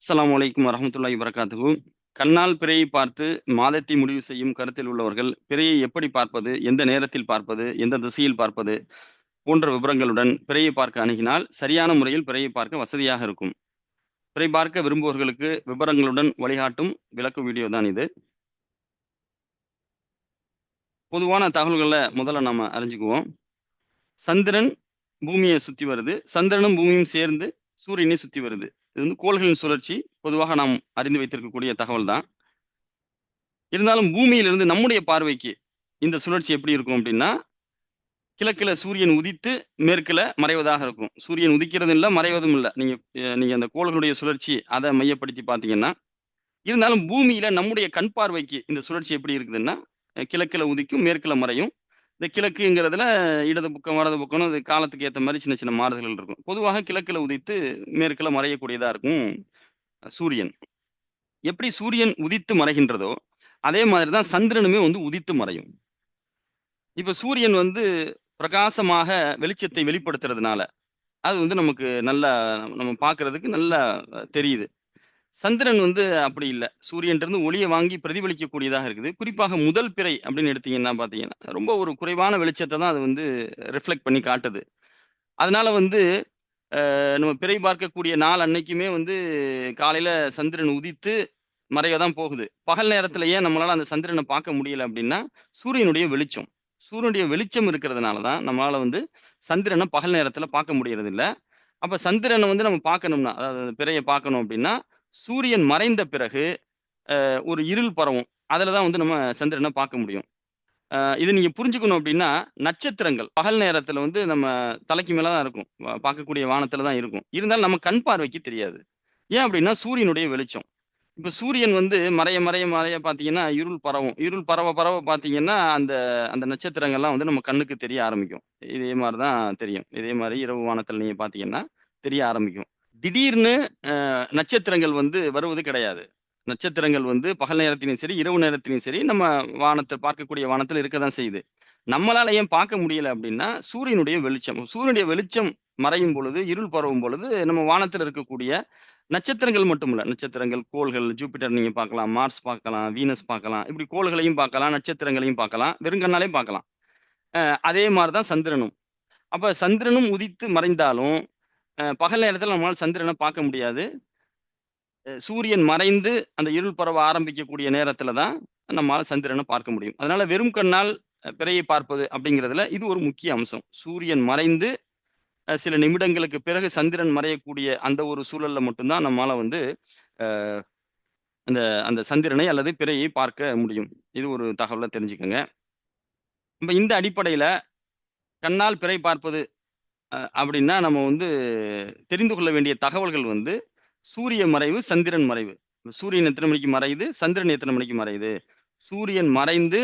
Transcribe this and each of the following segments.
அஸ்லாம் வலைக்கம் வரஹ்மத்துல்லாஹி வரகாத்துஹு கண்ணால் பிறையை பார்த்து மாதத்தை முடிவு செய்யும் கருத்தில் உள்ளவர்கள் பிறையை எப்படி பார்ப்பது எந்த நேரத்தில் பார்ப்பது எந்த திசையில் பார்ப்பது போன்ற விவரங்களுடன் பிறையை பார்க்க அணுகினால் சரியான முறையில் பிறையை பார்க்க வசதியாக இருக்கும். பிறை பார்க்க விரும்புவர்களுக்கு விவரங்களுடன் வழிகாட்டும் விளக்கு வீடியோ தான் இது. பொதுவான தகவல்களை முதல்ல நாம அறிஞ்சுக்குவோம். சந்திரன் பூமியை சுத்தி வருது. சந்திரனும் பூமியும் சேர்ந்து சூரியனை சுத்தி வருது. இது வந்து கோள்களின் சுழற்சி பொதுவாக நாம் அறிந்து வைத்திருக்கக்கூடிய தகவல் தான். இருந்தாலும் பூமியிலிருந்து நம்முடைய பார்வைக்கு இந்த சுழற்சி எப்படி இருக்கும் அப்படின்னா கிழக்கில் சூரியன் உதித்து மேற்கில் மறைவதாக இருக்கும். சூரியன் உதிக்கிறதும் இல்லை மறைவதும் இல்லை. நீங்கள் நீங்கள் அந்த கோள்களுடைய சுழற்சி அதை மையப்படுத்தி பார்த்தீங்கன்னா இருந்தாலும் பூமியில் நம்முடைய கண் பார்வைக்கு இந்த சுழற்சி எப்படி இருக்குதுன்னா கிழக்கில் உதிக்கும் மேற்கில் மறையும் இந்த கிழக்குங்கிறதுல இடது பக்கம் வலது பக்கம் அது காலத்துக்கு ஏற்ற மாதிரி சின்ன சின்ன மாறுதல்கள் இருக்கும். பொதுவாக கிழக்குல உதித்து மேற்குல மறையக்கூடியதா இருக்கும் சூரியன். எப்படி சூரியன் உதித்து மறைகின்றதோ அதே மாதிரி தான் சந்திரனுமே வந்து உதித்து மறையும். இப்போ சூரியன் வந்து பிரகாசமாக வெளிச்சத்தை வெளிப்படுத்துறதுனால அது வந்து நமக்கு நல்லா நம்ம பார்க்கறதுக்கு நல்லா தெரியுது. சந்திரன் வந்து அப்படி இல்லை. சூரியன் இருந்து ஒளியை வாங்கி பிரதிபலிக்கக்கூடியதாக இருக்குது. குறிப்பாக முதல் பிறை அப்படின்னு எடுத்தீங்கன்னா பார்த்தீங்கன்னா ரொம்ப ஒரு குறைவான வெளிச்சத்தை தான் அது வந்து ரிஃப்ளெக்ட் பண்ணி காட்டுது. அதனால வந்து நம்ம பிறை பார்க்கக்கூடிய நாள் அன்னைக்குமே வந்து காலையில சந்திரன் உதித்து மறைய தான் போகுது. பகல் நேரத்துல ஏன் நம்மளால அந்த சந்திரனை பார்க்க முடியல அப்படின்னா சூரியனுடைய வெளிச்சம். சூரியனுடைய வெளிச்சம் இருக்கிறதுனால தான் நம்மளால வந்து சந்திரனை பகல் நேரத்துல பார்க்க முடியறது இல்லை அப்ப சந்திரனை வந்து நம்ம பார்க்கணும்னா அதாவது பிறையை பார்க்கணும் அப்படின்னா சூரியன் மறைந்த பிறகு அஹ், ஒரு இருள் பரவும். அதில் தான் வந்து நம்ம சந்திரனை பார்க்க முடியும். இது நீங்க புரிஞ்சுக்கணும் அப்படின்னா நட்சத்திரங்கள் பகல் நேரத்தில் வந்து நம்ம தலைக்கு மேலே தான் இருக்கும். பார்க்கக்கூடிய வானத்துல தான் இருக்கும். இருந்தாலும் நம்ம கண் பார்வைக்கு தெரியாது. ஏன் அப்படின்னா சூரியனுடைய வெளிச்சம். இப்போ சூரியன் வந்து மறைய மறைய மறைய பார்த்தீங்கன்னா இருள் பரவும். இருள் பரவ பரவ பார்த்தீங்கன்னா அந்த அந்த நட்சத்திரங்கள்லாம் வந்து நம்ம கண்ணுக்கு தெரிய ஆரம்பிக்கும். இதே மாதிரி தான் தெரியும். இதே மாதிரி இரவு வானத்தில் நீங்கள் பார்த்தீங்கன்னா தெரிய ஆரம்பிக்கும். திடீர்னு நட்சத்திரங்கள் வந்து வருவது கிடையாது. நட்சத்திரங்கள் வந்து பகல் நேரத்திலையும் சரி இரவு நேரத்திலையும் சரி நம்ம வானத்தில் பார்க்கக்கூடிய வானத்தில் இருக்க தான் செய்யுது. நம்மளால ஏன் பார்க்க முடியல அப்படின்னா சூரியனுடைய வெளிச்சம். சூரியனுடைய வெளிச்சம் மறையும் பொழுது இருள் பரவும் பொழுது நம்ம வானத்தில் இருக்கக்கூடிய நட்சத்திரங்கள் மட்டும் இல்லை நட்சத்திரங்கள் கோள்கள் ஜூபிட்டர் நீங்க பார்க்கலாம் மார்ஸ் பார்க்கலாம் வீனஸ் பார்க்கலாம் இப்படி கோள்களையும் பார்க்கலாம் நட்சத்திரங்களையும் பார்க்கலாம் வெறுங்கண்ணாலையும் பார்க்கலாம். அதே மாதிரிதான் சந்திரனும். அப்ப சந்திரனும் உதித்து மறைந்தாலும் பகல் நேரத்தில் நம்மளால் சந்திரனை பார்க்க முடியாது. சூரியன் மறைந்து அந்த இருள் பரவ ஆரம்பிக்கக்கூடிய நேரத்துல தான் நம்மளால் சந்திரனை பார்க்க முடியும். அதனால வெறும் கண்ணால் பிறையை பார்ப்பது அப்படிங்கிறதுல இது ஒரு முக்கிய அம்சம். சூரியன் மறைந்து சில நிமிடங்களுக்கு பிறகு சந்திரன் மறையக்கூடிய அந்த ஒரு சூழல்ல மட்டும்தான் நம்மால வந்து அந்த அந்த சந்திரனை அல்லது பிறையை பார்க்க முடியும். இது ஒரு தகவலை தெரிஞ்சுக்கோங்க. நம்ம இந்த அடிப்படையில கண்ணால் பிறை பார்ப்பது அப்படின்னா நம்ம வந்து தெரிந்து கொள்ள வேண்டிய தகவல்கள் வந்து சூரிய மறைவு சந்திரன் மறைவு. சூரியன் எத்தனை மணிக்கு மறையுது? சந்திரன் எத்தனை மணிக்கு மறையுது? சூரியன் மறைந்து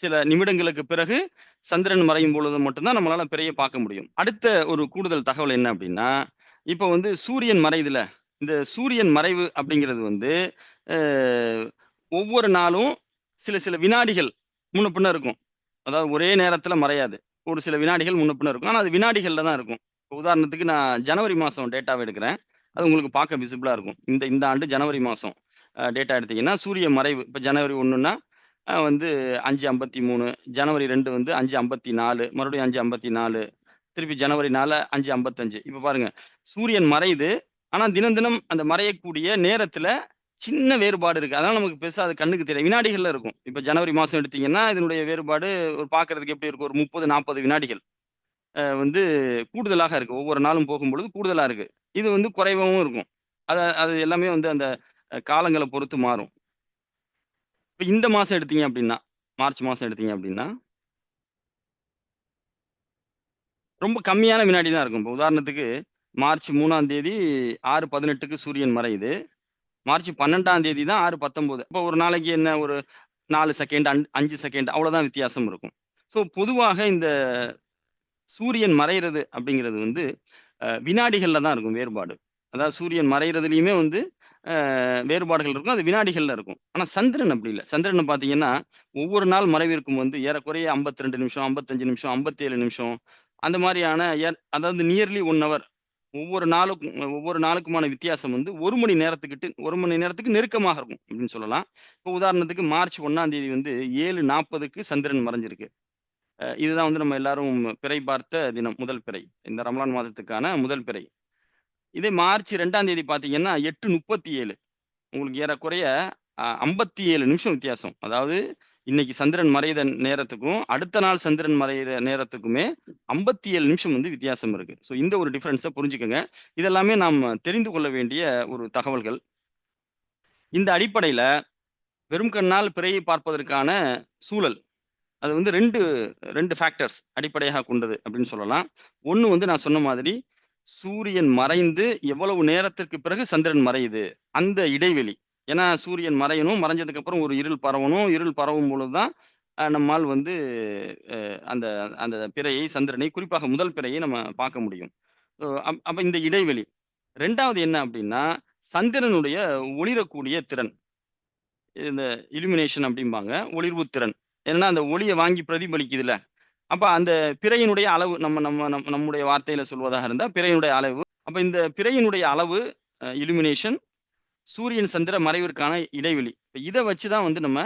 சில நிமிடங்களுக்கு பிறகு சந்திரன் மறையும் பொழுது மட்டும்தான் நம்மளால பெரிய பார்க்க முடியும். அடுத்த ஒரு கூடுதல் தகவல் என்ன அப்படின்னா இப்போ வந்து சூரியன் மறையுதுல. இந்த சூரியன் மறைவு அப்படிங்கிறது வந்து ஒவ்வொரு நாளும் சில சில வினாடிகள் முன்ன பின்ன இருக்கும். அதாவது ஒரே நேரத்துல மறையாது. ஒரு சில வினாடிகள் முன்னப்பின இருக்கும். ஆனால் அது வினாடிகளில் தான் இருக்கும். இப்போ உதாரணத்துக்கு நான் ஜனவரி மாதம் டேட்டாவை எடுக்கிறேன். அது உங்களுக்கு பார்க்க விசிபிளாக இருக்கும். இந்த இந்த ஆண்டு ஜனவரி மாதம் டேட்டா எடுத்தீங்கன்னா சூரிய மறைவு இப்போ ஜனவரி ஒன்றுன்னா வந்து அஞ்சு ஐம்பத்தி மூணு ஜனவரி ரெண்டு வந்து அஞ்சு ஐம்பத்தி நாலு மறுபடியும் அஞ்சு ஐம்பத்தி நாலு திருப்பி ஜனவரி நாலு அஞ்சு ஐம்பத்தஞ்சு. இப்போ பாருங்க சூரியன் மறையுது. ஆனால் தினம் தினம் அந்த மறையக்கூடிய நேரத்தில் சின்ன வேறுபாடு இருக்கு. அதனால நமக்கு பெருசா அது கண்ணுக்கு தெரியும் வினாடிகள்ல இருக்கும். இப்ப ஜனவரி மாசம் எடுத்தீங்கன்னா இதனுடைய வேறுபாடு ஒரு பாக்குறதுக்கு எப்படி இருக்கும்? ஒரு முப்பது நாற்பது வினாடிகள். வந்து கூடுதலாக இருக்கு. ஒவ்வொரு நாளும் போகும்பொழுது கூடுதலா இருக்கு. இது வந்து குறைவாகவும் இருக்கும். அது அது எல்லாமே வந்து அந்த காலங்களை பொறுத்து மாறும். இப்ப இந்த மாசம் எடுத்தீங்க அப்படின்னா மார்ச் மாசம் எடுத்தீங்க அப்படின்னா ரொம்ப கம்மியான வினாடி தான் இருக்கும். இப்போ உதாரணத்துக்கு மார்ச் மூணாம் தேதி ஆறு பதினெட்டுக்கு சூரியன் மறையுது. மார்ச் பன்னெண்டாம் தேதி தான் ஆறு பத்தொன்பது. இப்போ ஒரு நாளைக்கு என்ன ஒரு நாலு செகண்ட் அஞ்சு செகண்ட் அவ்வளோதான் வித்தியாசம் இருக்கும். ஸோ பொதுவாக இந்த சூரியன் மறையிறது அப்படிங்கிறது வந்து வினாடிகளில் தான் இருக்கும் வேறுபாடு. அதாவது சூரியன் மறைகிறதுலையுமே வந்து வேறுபாடுகள் இருக்கும் அது வினாடிகளில் இருக்கும். ஆனால் சந்திரன் அப்படி இல்லை. சந்திரன் பார்த்தீங்கன்னா ஒவ்வொரு நாள் மறைவிற்கும் வந்து ஏறக்குறைய ஐம்பத்தி ரெண்டு நிமிஷம் ஐம்பத்தஞ்சு நிமிஷம் ஐம்பத்தேழு நிமிஷம் அந்த மாதிரியான அதாவது நியர்லி ஒன் ஹவர் ஒவ்வொரு நாளுக்கும் ஒவ்வொரு நாளுக்குமான வித்தியாசம் வந்து ஒரு மணி நேரத்துக்கிட்டு ஒரு மணி நேரத்துக்கு நெருக்கமாக இருக்கும் அப்படின்னு சொல்லலாம். இப்போ உதாரணத்துக்கு மார்ச் ஒன்றாம் தேதி வந்து ஏழு நாற்பதுக்கு சந்திரன் மறைஞ்சிருக்கு. இதுதான் வந்து நம்ம எல்லாரும் பிறை பார்த்த தினம் முதல் பிறை. இந்த ரமலான் மாதத்துக்கான முதல் பிறை. இதே மார்ச் ரெண்டாம் தேதி பார்த்தீங்கன்னா எட்டு முப்பத்தி ஏழு. உங்களுக்கு ஏறக்குறைய ஐம்பத்தி ஏழு நிமிஷம் வித்தியாசம். அதாவது இன்னைக்கு சந்திரன் மறைத நேரத்துக்கும் அடுத்த நாள் சந்திரன் மறைகிற நேரத்துக்குமே ஐம்பத்தி ஏழு நிமிஷம் வந்து வித்தியாசம் இருக்கு. ஸோ இந்த ஒரு டிஃபரன்ஸை புரிஞ்சுக்கோங்க. இதெல்லாமே நாம் தெரிந்து கொள்ள வேண்டிய ஒரு தகவல்கள். இந்த அடிப்படையில வெறும் கண்ணால் பிறையை பார்ப்பதற்கான சூழல். அது வந்து ரெண்டு ரெண்டு ஃபேக்டர்ஸ் அடிப்படையாக கொண்டது அப்படின்னு சொல்லலாம். ஒன்று வந்து நான் சொன்ன மாதிரி சூரியன் மறைந்து எவ்வளவு நேரத்திற்கு பிறகு சந்திரன் மறையுது? அந்த இடைவெளி. ஏன்னா சூரியன் மறையணும் மறைஞ்சதுக்கு அப்புறம் ஒரு இருள் பரவணும். இருள் பரவும் பொழுதுதான் நம்மால் வந்து அந்த அந்த பிறையை சந்திரனை குறிப்பாக முதல் பிறையை நம்ம பார்க்க முடியும். அப்- அப்ப இந்த இடைவெளி. ரெண்டாவது என்ன அப்படின்னா சந்திரனுடைய ஒளிரக்கூடிய திறன். இந்த இலுமினேஷன் அப்படிம்பாங்க ஒளிர்வு திறன். ஏன்னா அந்த ஒளியை வாங்கி பிரதிபலிக்குதுல அப்ப அந்த பிறையினுடைய அளவு நம்ம நம்ம நம்ம- நம்முடைய வார்த்தையில சொல்வதாக இருந்தா பிறையினுடைய அளவு. அப்ப இந்த பிறையினுடைய அளவு இலுமினேஷன் சூரியன் சந்திர மறைவிற்கான இடைவெளி. இப்போ இதை வச்சுதான் வந்து நம்ம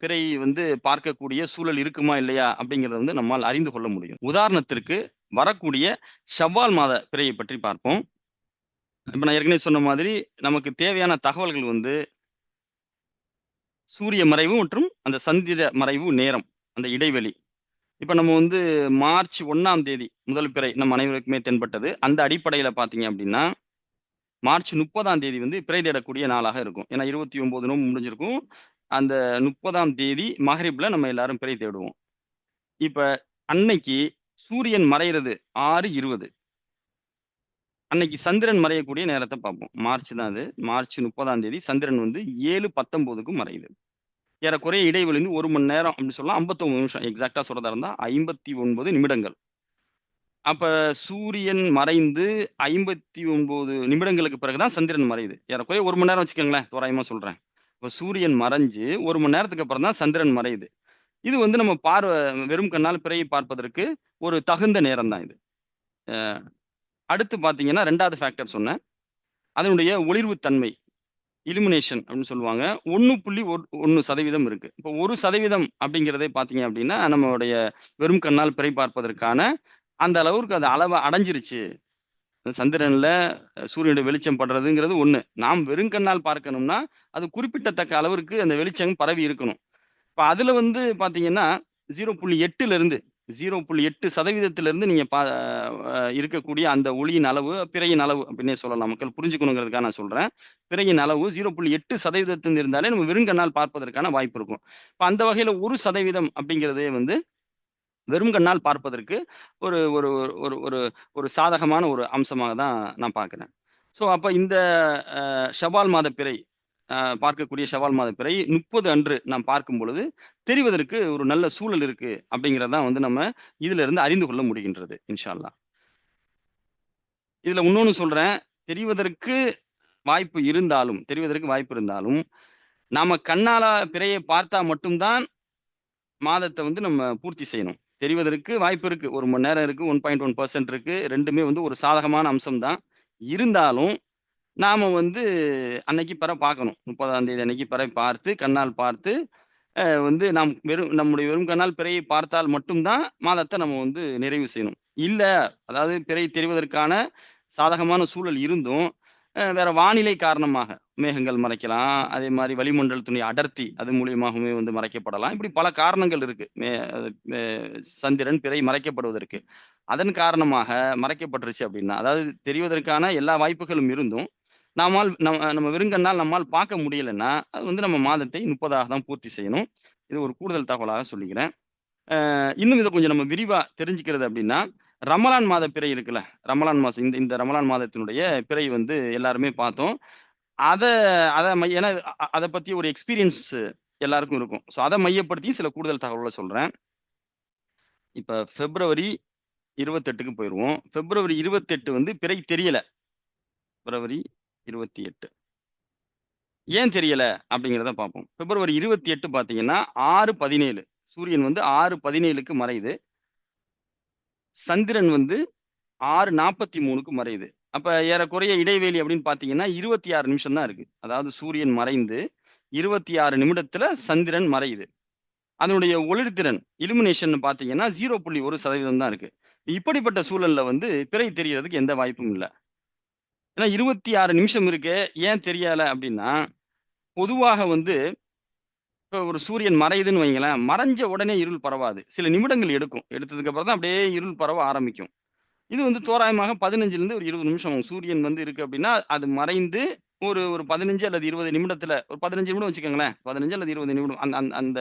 பிறை வந்து பார்க்கக்கூடிய சூழல் இருக்குமா இல்லையா அப்படிங்கிறத வந்து நம்மால் அறிந்து கொள்ள முடியும். உதாரணத்திற்கு வரக்கூடிய ஷவ்வால் மாத பிறையை பற்றி பார்ப்போம். இப்போ நான் ஏற்கனவே சொன்ன மாதிரி நமக்கு தேவையான தகவல்கள் வந்து சூரிய மறைவு மற்றும் அந்த சந்திர மறைவு நேரம் அந்த இடைவெளி. இப்போ நம்ம வந்து மார்ச் ஒன்றாம் தேதி முதல் பிறை நம்ம அனைவருக்குமே தென்பட்டது. அந்த அடிப்படையில் பார்த்தீங்க அப்படின்னா மார்ச் முப்பதாம் தேதி வந்து பிறை தேடக்கூடிய நாளாக இருக்கும். ஏன்னா இருபத்தி ஒன்பது நோம்பு முடிஞ்சிருக்கும். அந்த முப்பதாம் தேதி மகரிப்ல நம்ம எல்லாரும் பிறை தேடுவோம். இப்ப அன்னைக்கு சூரியன் மறையிறது ஆறு இருபது. அன்னைக்கு சந்திரன் மறையக்கூடிய நேரத்தை பார்ப்போம். மார்ச் தான் அது. மார்ச் முப்பதாம் தேதி சந்திரன் வந்து ஏழு பத்தொன்பதுக்கும் மறையுது. ஏறக்குறைய இடைவெளி ஒரு மணி நேரம் அப்படின்னு சொல்லலாம். ஐம்பத்தொன்பது நிமிஷம். எக்ஸாக்டா சொல்றதா இருந்தா ஐம்பத்தி ஒன்பது நிமிடங்கள். அப்ப சூரியன் மறைந்து ஐம்பத்தி ஒன்பது நிமிடங்களுக்கு பிறகுதான் சந்திரன் மறையுது. ஏறக்குறைய ஒரு மணி நேரம் வச்சுக்கோங்களேன் தோராயமா சொல்றேன். இப்ப சூரியன் மறைஞ்சு ஒரு மணி நேரத்துக்கு அப்புறம் தான் சந்திரன் மறையுது. இது வந்து நம்ம பார்வை வெறும் கண்ணால் பிறையை பார்ப்பதற்கு ஒரு தகுந்த நேரம் தான் இது அடுத்து பார்த்தீங்கன்னா ரெண்டாவது ஃபேக்டர் சொன்னேன். அதனுடைய ஒளிர்வு தன்மை இலுமினேஷன் அப்படின்னு சொல்லுவாங்க. ஒன்று புள்ளி ஒன்று சதவீதம் இருக்கு. இப்போ ஒரு சதவீதம் அப்படிங்கிறதே பார்த்தீங்க அப்படின்னா நம்மளுடைய வெறும் கண்ணால் பிறை பார்ப்பதற்கான அந்த அளவுக்கு அது அளவை அடைஞ்சிருச்சு. சந்திரன்ல சூரியனுடைய வெளிச்சம் படுறதுங்கிறது ஒண்ணு. நாம் வெறும் கண்ணால் பார்க்கணும்னா அது குறிப்பிட்டத்தக்க அளவிற்கு அந்த வெளிச்சம் பரவி இருக்கணும். இப்ப அதுல வந்து பாத்தீங்கன்னா ஜீரோ புள்ளி எட்டுல இருந்து ஜீரோ புள்ளி எட்டு சதவீதத்துல இருந்து நீங்க பா இருக்கக்கூடிய அந்த ஒளியின் அளவு பிறையின் அளவு அப்படின்னே சொல்லலாம். மக்கள் புரிஞ்சுக்கணுங்கிறதுக்காக நான் சொல்றேன். பிறையின் அளவு ஜீரோ புள்ளி எட்டு சதவீதத்திலிருந்து இருந்தாலே நம்ம வெறுங்கண்ணால் பார்ப்பதற்கான வாய்ப்பு இருக்கும். இப்ப அந்த வகையில ஒரு சதவீதம் அப்படிங்கிறதே வந்து வெறும் கண்ணால் பார்ப்பதற்கு ஒரு ஒரு ஒரு ஒரு ஒரு சாதகமான ஒரு அம்சமாக தான் நான் பார்க்குறேன். ஸோ அப்போ இந்த ஷவால் மாத பிறை பார்க்கக்கூடிய ஷவால் மாத பிறை முப்பது அன்று நாம் பார்க்கும் பொழுது தெரிவதற்கு ஒரு நல்ல சூழல் இருக்கு அப்படிங்கிறதான் வந்து நம்ம இதுல இருந்து அறிந்து கொள்ள முடிகின்றது இன்ஷா அல்லாஹ் இதுல இன்னொன்னு சொல்றேன் தெரிவதற்கு வாய்ப்பு இருந்தாலும் தெரிவதற்கு வாய்ப்பு இருந்தாலும் நாம கண்ணால பிறையை பார்த்தா மட்டும்தான் மாதத்தை வந்து நம்ம பூர்த்தி செய்யணும். தெரிவதற்கு வாய்ப்பு இருக்கு. ஒரு மணி நேரம் இருக்கு ஒன் பாயிண்ட் ஒன் பர்சன்ட் இருக்கு. ரெண்டுமே வந்து ஒரு சாதகமான அம்சம் தான் இருந்தாலும் நாம வந்து அன்னைக்கு பிற பார்க்கணும். முப்பதாம் தேதி அன்னைக்கு பிறை பார்த்து கண்ணால் பார்த்து வந்து நாம் வெறும் நம்முடைய வெறும் கண்ணால் பிறையை பார்த்தால் மட்டும்தான் மாதத்தை நம்ம வந்து நிறைவு செய்யணும். இல்ல அதாவது பிறை தெரிவதற்கான சாதகமான சூழல் இருந்தும் வேற வானிலை காரணமாக மேகங்கள் மறைக்கலாம். அதே மாதிரி வளிமண்டலத்தினுடைய அடர்த்தி அது மூலியமாகவுமே வந்து மறைக்கப்படலாம். இப்படி பல காரணங்கள் இருக்கு. மே அது, சந்திரன் பிறை மறைக்கப்படுவதற்கு. அதன் காரணமாக மறைக்கப்பட்டுருச்சு அப்படின்னா அதாவது தெரிவதற்கான எல்லா வாய்ப்புகளும் இருந்தும் நம்மால் நம்ம நம்ம விருங்கன்னால் நம்மால் பார்க்க முடியலைன்னா அது வந்து நம்ம மாதத்தை முப்பதாக தான் பூர்த்தி செய்யணும். இது ஒரு கூடுதல் தகவலாக சொல்லிக்கிறேன். இன்னும் இதை கொஞ்சம் நம்ம விரிவா தெரிஞ்சுக்கிறது அப்படின்னா ரமலான் மாத பிறை இருக்குல்ல ரமலான் மாதம் இந்த இந்த ரமலான் மாதத்தினுடைய பிறை வந்து எல்லாருமே பார்த்தோம். அதை அதை மைய- ஏன்னா அதை பற்றி ஒரு எக்ஸ்பீரியன்ஸ் எல்லாருக்கும் இருக்கும். ஸோ அதை மையப்படுத்தி சில கூடுதல் தகவல்களை சொல்கிறேன் இப்போ ஃபெப்ரவரி இருபத்தெட்டுக்கு போயிடுவோம் ஃபெப்ரவரி இருபத்தெட்டு வந்து பிறை தெரியல. பிப்ரவரி இருபத்தி எட்டு ஏன் தெரியல அப்படிங்கிறத பார்ப்போம். பிப்ரவரி இருபத்தி எட்டு பார்த்தீங்கன்னா ஆறு பதினேழு. சூரியன் வந்து ஆறு பதினேழுக்கு மறையுது. சந்திரன் வந்து ஆறு நாற்பத்தி மூணுக்கு மறையுது. அப்ப ஏறக்குறைய இடைவெளி அப்படின்னு பாத்தீங்கன்னா இருபத்தி ஆறு நிமிஷம் தான் இருக்கு. அதாவது சூரியன் மறைந்து இருபத்தி ஆறு நிமிடத்துல சந்திரன் மறையுது. அதனுடைய ஒளிர்திறன் இலுமினேஷன் பாத்தீங்கன்னா ஜீரோ புள்ளி ஒரு சதவீதம் தான் இருக்கு. இப்படிப்பட்ட சூழல்ல வந்து பிறை தெரியறதுக்கு எந்த வாய்ப்பும் இல்லை. ஏன்னா இருபத்தி ஆறு நிமிஷம் இருக்கு ஏன் தெரியல அப்படின்னா பொதுவாக வந்து இப்போ ஒரு சூரியன் மறையுதுன்னு வைங்களேன் மறைஞ்ச உடனே இருள் பரவாது. சில நிமிடங்கள் எடுக்கும். எடுத்ததுக்கு அப்புறம் தான் அப்படியே இருள் பரவ ஆரம்பிக்கும். இது வந்து தோராயமாக பதினஞ்சுலேருந்து ஒரு இருபது நிமிஷம் சூரியன் வந்து இருக்கு அப்படின்னா அது மறைந்து ஒரு ஒரு பதினஞ்சு அல்லது இருபது நிமிடத்துல ஒரு பதினஞ்சு நிமிடம் வச்சுக்கோங்களேன். பதினஞ்சு அல்லது இருபது நிமிடம் அந்த அந்த அந்த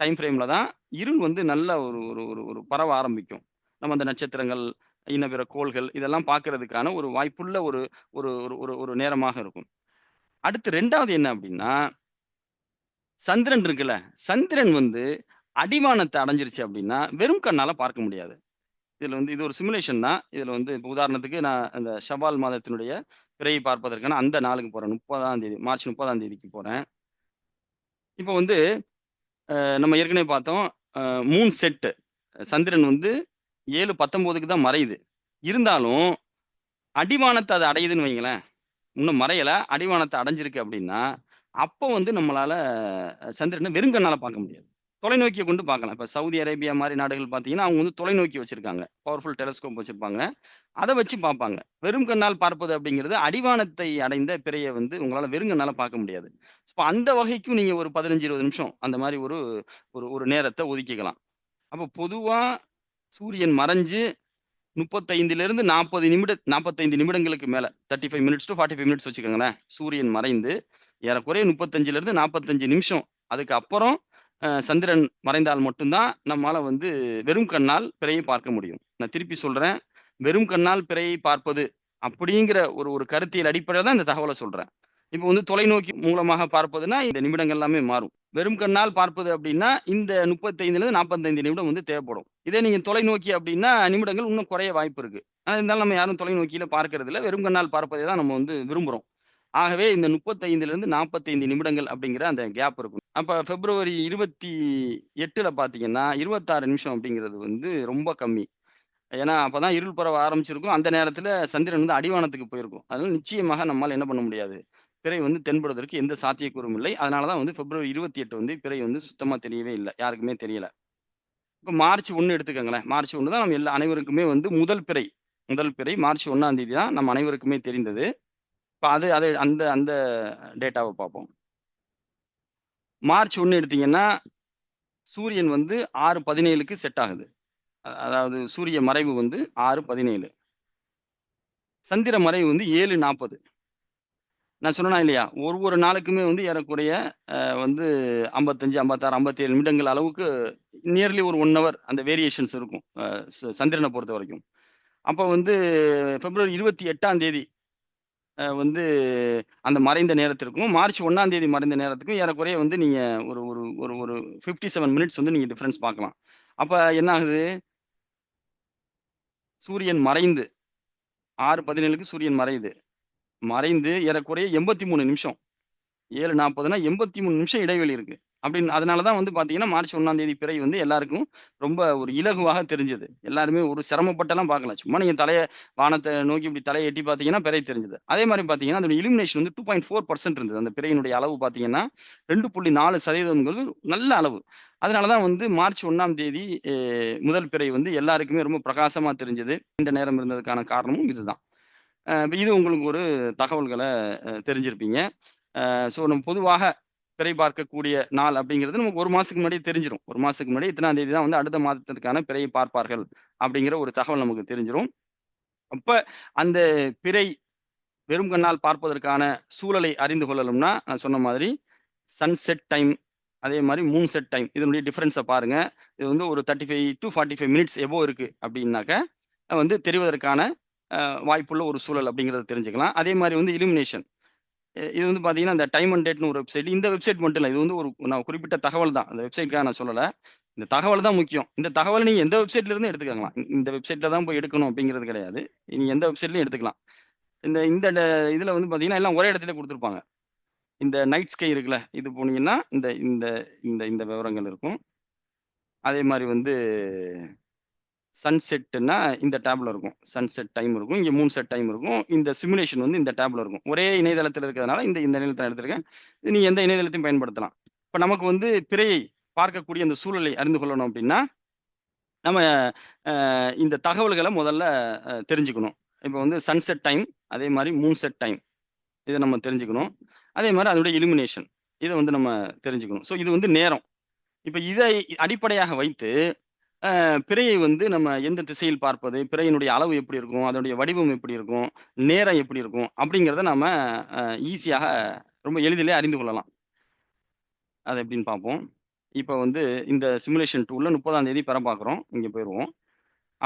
டைம் ஃப்ரேம்ல தான் இருள் வந்து நல்ல ஒரு ஒரு ஒரு ஒரு பரவ ஆரம்பிக்கும். நம்ம அந்த நட்சத்திரங்கள் இன்ன பிற கோள்கள் இதெல்லாம் பார்க்கறதுக்கான ஒரு வாய்ப்புள்ள ஒரு ஒரு ஒரு ஒரு ஒரு நேரமாக இருக்கும். அடுத்து ரெண்டாவது என்ன அப்படின்னா சந்திரன் இருக்குல்ல சந்திரன் வந்து அடிவானத்தை அடைஞ்சிருச்சு அப்படின்னா வெறும் கண்ணால பார்க்க முடியாது. இதுல வந்து இது ஒரு சிமுலேஷன் தான். இதுல வந்து இப்போ உதாரணத்துக்கு நான் அந்த ஷவால் மாதத்தினுடைய பிறையை பார்ப்பதற்கான அந்த நாளுக்கு போறேன். முப்பதாம் தேதி மார்ச் முப்பதாம் தேதிக்கு போறேன். இப்போ வந்து நம்ம ஏற்கனவே பார்த்தோம் மூணு செட்டு சந்திரன் வந்து ஏழு பத்தொன்பதுக்கு தான் மறையுது. இருந்தாலும் அடிவானத்தை அது அடையுதுன்னு வைங்களேன். இன்னும் மறையல. அடிவானத்தை அடைஞ்சிருக்கு அப்படின்னா அப்போ வந்து நம்மளால சந்திரனை வெறுங்கண்ணால பார்க்க முடியாது. தொலைநோக்கியை கொண்டு பார்க்கலாம். இப்போ சவுதி அரேபியா மாதிரி நாடுகள் பார்த்தீங்கன்னா அவங்க வந்து தொலைநோக்கி வச்சிருக்காங்க. பவர்ஃபுல் டெலஸ்கோப் வச்சிருப்பாங்க. அதை வச்சு பார்ப்பாங்க. வெறும் கண்ணால் பார்ப்பது அப்படிங்கிறது அடிவானத்தை அடைந்த பிறையை வந்து உங்களால் வெறுங்கண்ணால் பார்க்க முடியாது. இப்போ அந்த வகைக்கும் நீங்கள் ஒரு பதினஞ்சு இருபது நிமிஷம் அந்த மாதிரி ஒரு ஒரு ஒரு நேரத்தை ஒதுக்கிக்கலாம். அப்போ பொதுவாக சூரியன் மறைஞ்சு முப்பத்தைந்துல இருந்து நாற்பது நிமிட நாற்பத்தைந்து நிமிடங்களுக்கு மேலே thirty five minutes to forty five minutes வச்சுக்கோங்களேன். சூரியன் மறைந்து ஏறக்குறைய முப்பத்தஞ்சிலிருந்து நாற்பத்தஞ்சு நிமிஷம். அதுக்கு அப்புறம் சந்திரன் மறைந்தால் மட்டும்தான் நம்மால வந்து வெறும் கண்ணால் பிறையை பார்க்க முடியும். நான் திருப்பி சொல்றேன் வெறும் கண்ணால் பிறையை பார்ப்பது அப்படிங்கிற ஒரு ஒரு கருத்தியல் அடிப்படையில் தான் இந்த தகவலை சொல்றேன். இப்போ வந்து தொலைநோக்கி மூலமாக பார்ப்பதுன்னா இந்த நிமிடங்கள் எல்லாமே மாறும். வெறும் கண்ணால் பார்ப்பது அப்படின்னா இந்த முப்பத்தைந்துல இருந்து நாற்பத்தைந்து நிமிடம் வந்து தேவைப்படும். இதே நீங்க தொலைநோக்கி அப்படின்னா நிமிடங்கள் இன்னும் குறைய வாய்ப்பு இருக்கு. ஆனா இருந்தாலும் நம்ம யாரும் தொலைநோக்கியில பார்க்கறது இல்ல. வெறும் கண்ணால் பார்ப்பதை தான் நம்ம வந்து விரும்புறோம். ஆகவே இந்த முப்பத்தைந்துல இருந்து நாற்பத்தைந்து நிமிடங்கள் அப்படிங்கிற அந்த கேப் இருக்கும். அப்ப பிப்ரவரி இருபத்தி எட்டுல பாத்தீங்கன்னா இருபத்தாறு நிமிஷம் அப்படிங்கிறது வந்து ரொம்ப கம்மி. ஏன்னா அப்பதான் இருள் பரவ ஆரம்பிச்சிருக்கும். அந்த நேரத்துல சந்திரன் வந்து அடிவானத்துக்கு போயிருக்கும். அதனால நிச்சயமாக நம்மால் என்ன பண்ண முடியாது? பிறை வந்து தென்படுவதற்கு எந்த சாத்தியக்கூறும் இல்லை. அதனாலதான் வந்து பிப்ரவரி இருபத்தி எட்டு வந்து பிறை வந்து சுத்தமா தெரியவே இல்லை. யாருக்குமே தெரியல. இப்போ மார்ச் ஒன்று எடுத்துக்கோங்களேன். மார்ச் ஒன்று தான் நம்ம எல்லா அனைவருக்குமே வந்து முதல் பிறை. முதல் பிறை மார்ச் ஒன்றாம் தேதி தான் நம்ம அனைவருக்குமே தெரிந்தது. இப்போ அது அது அந்த அந்த டேட்டாவை பார்ப்போம். மார்ச் ஒன்று எடுத்தீங்கன்னா சூரியன் வந்து ஆறு பதினேழுக்கு செட் ஆகுது. அதாவது சூரிய மறைவு வந்து ஆறு பதினேழு. சந்திர மறைவு வந்து ஏழு நாற்பது. நான் சொன்னா இல்லையா? ஒரு ஒரு நாளுக்குமே வந்து ஏறக்குறைய வந்து ஐம்பத்தஞ்சு ஐம்பத்தாறு ஐம்பத்தேழு நிமிடங்கள் அளவுக்கு நியர்லி ஒரு ஒன் ஹவர் அந்த வேரியேஷன்ஸ் இருக்கும். சந்திரனை பொறுத்த வரைக்கும். அப்போ வந்து பிப்ரவரி இருபத்தி எட்டாம் தேதி வந்து அந்த மறைந்த நேரத்திற்கும் மார்ச் ஒன்றாம் தேதி மறைந்த நேரத்துக்கும் ஏறக்குறைய வந்து நீங்கள் ஒரு ஒரு ஒரு ஒரு ஃபிஃப்டி செவன் மினிட்ஸ் வந்து நீங்கள் டிஃப்ரென்ஸ் பார்க்கலாம். அப்போ என்ன ஆகுது சூரியன் மறைந்து ஆறு பதினேழுக்கு சூரியன் மறையுது. மறைந்து ஏறக்குறைய எண்பத்தி மூணு நிமிஷம். ஏழு நாற்பதுனா எண்பத்தி மூணு நிமிஷம் இடைவெளி இருக்கு. அப்படின்னு அதனாலதான் வந்து பாத்தீங்கன்னா மார்ச் ஒன்னாம் தேதி பிறை வந்து எல்லாருக்கும் ரொம்ப ஒரு இலகுவாக தெரிஞ்சது. எல்லாருமே ஒரு சிரமப்பட்டெல்லாம் பார்க்கலாம் சும்மா நீங்க தலைய வானத்தை நோக்கி இப்படி தலையை எட்டி பார்த்தீங்கன்னா பிறை தெரிஞ்சது. அதே மாதிரி பார்த்தீங்கன்னா அதோட இலுமினேஷன் வந்து டூ பாயிண்ட் ஃபோர் பர்சன்ட் இருந்தது. அந்த பிறையினுடைய அளவு பார்த்தீங்கன்னா ரெண்டு புள்ளி நாலு சதவீதம்ங்கிறது நல்ல அளவு. அதனால தான் வந்து மார்ச் ஒன்றாம் தேதி முதல் பிறை வந்து எல்லாருக்குமே ரொம்ப பிரகாசமா தெரிஞ்சது. இந்த நேரம் இருந்ததுக்கான காரணமும் இதுதான். இது உங்களுக்கு ஒரு தகவல்களை தெரிஞ்சிருப்பீங்க. ஸோ நம்ம பொதுவாக பிறை பார்க்கக்கூடிய நாள் அப்படிங்கிறது நமக்கு ஒரு மாதத்துக்கு முன்னாடியே தெரிஞ்சிடும் ஒரு மாதத்துக்கு முன்னாடி இத்தனாம் தேதி தான் வந்து அடுத்த மாதத்திற்கான பிறையை பார்ப்பார்கள் அப்படிங்கிற ஒரு தகவல் நமக்கு தெரிஞ்சிடும் அப்போ அந்த பிறை வெறும் கண்ணால் பார்ப்பதற்கான சூழலை அறிந்து கொள்ளலும்னா நான் சொன்ன மாதிரி சன்செட் டைம் அதே மாதிரி மூன் செட் டைம் இதனுடைய டிஃப்ரென்ஸை பாருங்க. இது வந்து ஒரு thirty five to forty five minutes எபோ இருக்கு அப்படின்னாக்க வந்து தெரிவதற்கான வாய்ப்புள்ள ஒரு சூழல் அப்படிங்கிறத தெரிஞ்சுக்கலாம். அதே மாதிரி வந்து இலுமினேஷன் இது வந்து பார்த்தீங்கன்னா இந்த டைம் அண்ட் டேட்னு ஒரு வெப்சைட் இந்த வெப்சைட் மட்டும் இல்லை இது வந்து ஒரு நான் குறிப்பிட்ட தகவல் தான். அந்த வெப்சைட்காக நான் சொல்லலை. இந்த தகவல் தான் முக்கியம். இந்த தகவல் நீங்கள் எந்த வெப்சைட்ல இருந்து எடுத்துக்கலாம் இந்த வெப்சைட்ல தான் போய் எடுக்கணும் அப்படிங்கிறது கிடையாது. நீங்கள் எந்த வெப்சைட்லையும் எடுத்துக்கலாம். இந்த இந்த ட- வந்து பார்த்தீங்கன்னா எல்லாம் ஒரே இடத்துல கொடுத்துருப்பாங்க. இந்த நைட் ஸ்கை இருக்குல்ல இது போனீங்கன்னா இந்த இந்த இந்த இந்த விவரங்கள் இருக்கும். அதே மாதிரி வந்து சன்செட்னா இந்த டேப்ல இருக்கும். சன்செட் டைம் இருக்கும். இங்கே மூணு செட் டைம் இருக்கும். இந்த சிமுலேஷன் வந்து இந்த டேப்ல இருக்கும். ஒரே இணையதளத்தில் இருக்கிறதுனால இந்த இந்த இணையதளத்தை எடுத்திருக்கேன். நீ எந்த இணையதளத்தையும் பயன்படுத்தலாம். இப்போ நமக்கு வந்து பிறையை பார்க்கக்கூடிய அந்த சூழலை அறிந்து கொள்ளணும் அப்படின்னா நம்ம இந்த தகவல்களை முதல்ல தெரிஞ்சுக்கணும். இப்போ வந்து சன்செட் டைம் அதே மாதிரி மூன் செட் டைம் இதை நம்ம தெரிஞ்சுக்கணும். அதே மாதிரி அதனுடைய இலுமினேஷன் இதை வந்து நம்ம தெரிஞ்சுக்கணும். ஸோ இது வந்து நேரம். இப்போ இதை அடிப்படையாக வைத்து பிறையை வந்து நம்ம எந்த திசையில் பார்ப்பது? பிறையினுடைய அளவு எப்படி இருக்கும்? அதனுடைய வடிவம் எப்படி இருக்கும்? நேரம் எப்படி இருக்கும்? அப்படிங்கிறத நம்ம ஈஸியாக ரொம்ப எளிதிலே அறிந்து கொள்ளலாம். அது எப்படின்னு பார்ப்போம். இப்போ வந்து இந்த சிமுலேஷன் டூலில் முப்பதாம் தேதி பெற பார்க்குறோம். இங்கே போயிடுவோம்.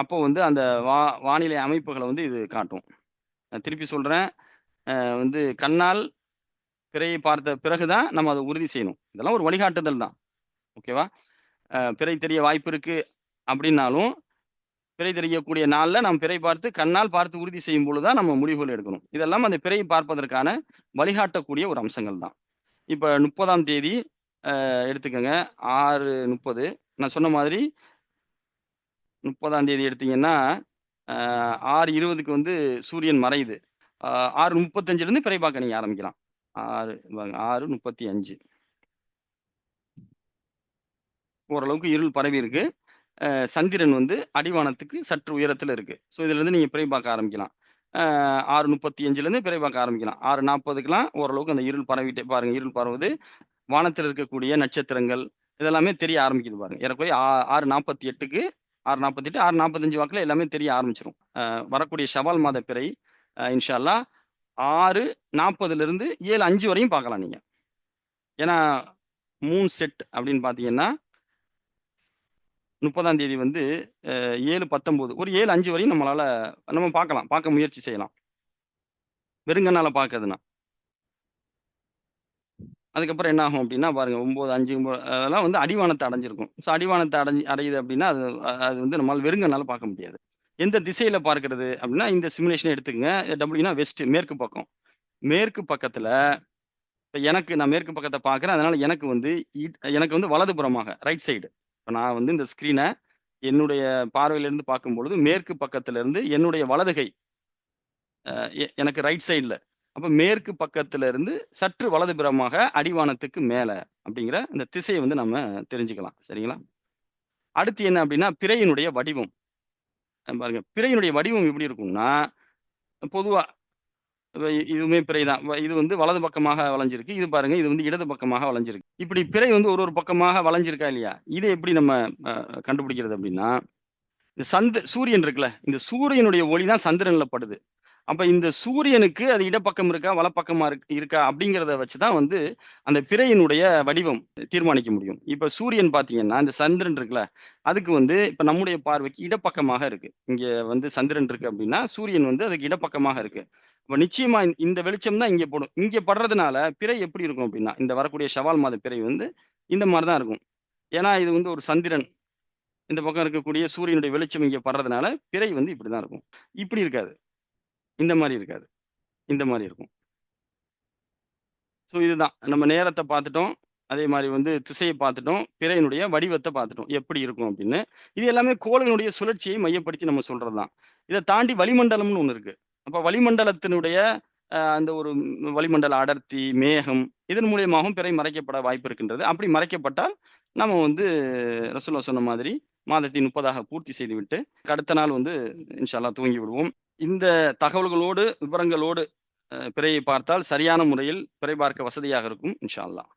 அப்போ வந்து அந்த வா வானிலை அமைப்புகளை வந்து இது காட்டும். நான் திருப்பி சொல்கிறேன் வந்து கண்ணால் பிறையை பார்த்த பிறகுதான் நம்ம அதை உறுதி செய்யணும். இதெல்லாம் ஒரு வழிகாட்டுதல் தான். ஓகேவா? பிறை தெரிய வாய்ப்பு இருக்கு. அப்படின்னாலும் பிறை தெரியக்கூடிய நாளில் நாம் பிறை பார்த்து கண்ணால் பார்த்து உறுதி செய்யும் பொழுதுதான் நம்ம முடிவுகள் எடுக்கணும். இதெல்லாம் அந்த பிறையை பார்ப்பதற்கான வழிகாட்டக்கூடிய ஒரு அம்சங்கள் தான். இப்போ முப்பதாம் தேதி அஹ் எடுத்துக்கோங்க. ஆறு முப்பது. நான் சொன்ன மாதிரி முப்பதாம் தேதி எடுத்தீங்கன்னா ஆறு இருபதுக்கு வந்து சூரியன் மறையுது. ஆறு முப்பத்தஞ்சிலேருந்து பிறை பார்க்க நீங்கள் ஆரம்பிக்கலாம். ஆறு ஆறு முப்பத்தி அஞ்சு. ஓரளவுக்கு இருள் பரவி இருக்கு. சந்திரன் வந்து அடிவானத்துக்கு சற்று உயரத்தில் இருக்கு. ஸோ இதுல இருந்து பிறை பார்க்க ஆரம்பிக்கலாம். ஆறு முப்பத்தி அஞ்சுலேருந்து பிறை பார்க்க ஆரம்பிக்கலாம். ஆறு நாற்பதுக்கெல்லாம் ஓரளவுக்கு அந்த இருள் பரவிட்டே பாருங்க இருள் பரவுது. வானத்தில் இருக்கக்கூடிய நட்சத்திரங்கள் இதெல்லாமே தெரிய ஆரம்பிக்குது பாருங்க. ஏறக்குறைய ஆறு நாற்பத்தி எட்டுக்கு ஆறு நாற்பத்தி எட்டு ஆறு நாற்பத்தஞ்சு வாக்கில் எல்லாமே தெரிய ஆரம்பிச்சிடும் வரக்கூடிய ஷவால் மாத பிறை இன்ஷால்லா இன்ஷா அல்லாஹ் ஆறு நாற்பதுலேருந்து ஏழு அஞ்சு வரையும் பார்க்கலாம் நீங்கள் ஏன்னா மூணு செட் அப்படின்னு பார்த்தீங்கன்னா முப்பதாம் தேதி வந்து ஏழு பத்தொம்போது ஒரு ஏழு அஞ்சு வரையும் நம்மளால நம்ம பார்க்கலாம் பார்க்க முயற்சி செய்யலாம். வெறுங்கண்ணால பார்க்கறதுனா அதுக்கப்புறம் என்ன ஆகும் அப்படின்னா பாருங்க ஒன்பது அஞ்சு அதெல்லாம் வந்து அடிவானத்தை அடைஞ்சிருக்கும். ஸோ அடிவானத்தை அடைஞ்சு அடையுது அப்படின்னா அது அது வந்து நம்மளால் வெறுங்கண்ணால பார்க்க முடியாது. எந்த திசையில பார்க்கறது அப்படின்னா இந்த சிமுலேஷனை எடுத்துக்கங்க. டபுள்யூனா வெஸ்ட் மேற்கு பக்கம். மேற்கு பக்கத்துல இப்போ எனக்கு நான் மேற்கு பக்கத்தை பார்க்குறேன். அதனால எனக்கு வந்து எனக்கு வந்து வலதுபுறமாக ரைட் சைடு இப்போ நான் வந்து இந்த ஸ்க்ரீனை என்னுடைய பார்வையிலிருந்து பார்க்கும் பொழுது மேற்கு பக்கத்துல இருந்து என்னுடைய வலதுகை எனக்கு ரைட் சைடில் அப்போ மேற்கு பக்கத்துல இருந்து சற்று வலதுபுறமாக அடிவானத்துக்கு மேலே அப்படிங்கிற அந்த திசையை வந்து நம்ம தெரிஞ்சுக்கலாம். சரிங்களா? அடுத்து என்ன அப்படின்னா பிறையினுடைய வடிவம். பாருங்க. பிறையினுடைய வடிவம் எப்படி இருக்கும்னா பொதுவா இதுவுமே பிறை தான். வ- இது வந்து வலது பக்கமாக வளைஞ்சிருக்கு. இது பாருங்க இது வந்து இடது பக்கமாக வளைஞ்சிருக்கு. இப்படி பிறை வந்து ஒரு ஒரு பக்கமாக வளைஞ்சிருக்கா இல்லையா? இதை எப்படி நம்ம அஹ், கண்டுபிடிக்கிறது அப்படின்னா இந்த சந்த சூரியன் இருக்குல்ல இந்த சூரியனுடைய ஒளி தான் சந்திரன்ல படுது. அப்ப இந்த சூரியனுக்கு அது இடப்பக்கம் இருக்கா வலப்பக்கமா இருக்கு இருக்கா அப்படிங்கிறத வச்சுதான் வந்து அந்த பிறையினுடைய வடிவம் தீர்மானிக்க முடியும். இப்ப சூரியன் பாத்தீங்கன்னா இந்த சந்திரன் இருக்குல்ல அதுக்கு வந்து இப்ப நம்முடைய பார்வைக்கு இடப்பக்கமாக இருக்கு. இங்க வந்து சந்திரன் இருக்கு அப்படின்னா சூரியன் வந்து அதுக்கு இடப்பக்கமாக இருக்கு. அப்ப நிச்சயமா இந்த- வெளிச்சம் தான் இங்க போடும். இங்க படுறதுனால பிறை எப்படி இருக்கும் அப்படின்னா இந்த வரக்கூடிய சவால் மாத பிறை வந்து இந்த மாதிரி தான் இருக்கும். ஏன்னா இது வந்து ஒரு சந்திரன். இந்த பக்கம் இருக்கக்கூடிய சூரியனுடைய வெளிச்சம் இங்க படுறதுனால பிறை வந்து இப்படிதான் இருக்கும். இப்படி இருக்காது. இந்த மாதிரி இருக்காது. இந்த மாதிரி இருக்கும். ஸோ இதுதான் நம்ம நேரத்தை பார்த்துட்டோம். அதே மாதிரி வந்து திசையை பார்த்துட்டோம். பிறையினுடைய வடிவத்தை பார்த்துட்டோம். எப்படி இருக்கும் அப்படின்னு. இது எல்லாமே கோள்களுடைய சுழற்சியை மையப்படுத்தி நம்ம சொல்றது தான். இதை தாண்டி வளிமண்டலம்னு ஒன்று இருக்கு. அப்போ வளிமண்டலத்தினுடைய அந்த ஒரு வளிமண்டல அடர்த்தி மேகம் இதன் மூலியமாகவும் பிறை மறைக்கப்பட வாய்ப்பு இருக்கின்றது. அப்படி மறைக்கப்பட்டால் நம்ம வந்து ரசூல்லா சொன்ன மாதிரி மாதத்தை முப்பதாக பூர்த்தி செய்துவிட்டு அடுத்த நாள் வந்து இன்ஷால்லா தூங்கி விடுவோம் இந்த தகவல்களோடு விவரங்களோடு பிறையை பார்த்தால் சரியான முறையில் பிறை பார்க்க வசதியாக இருக்கும் இன்ஷால்லா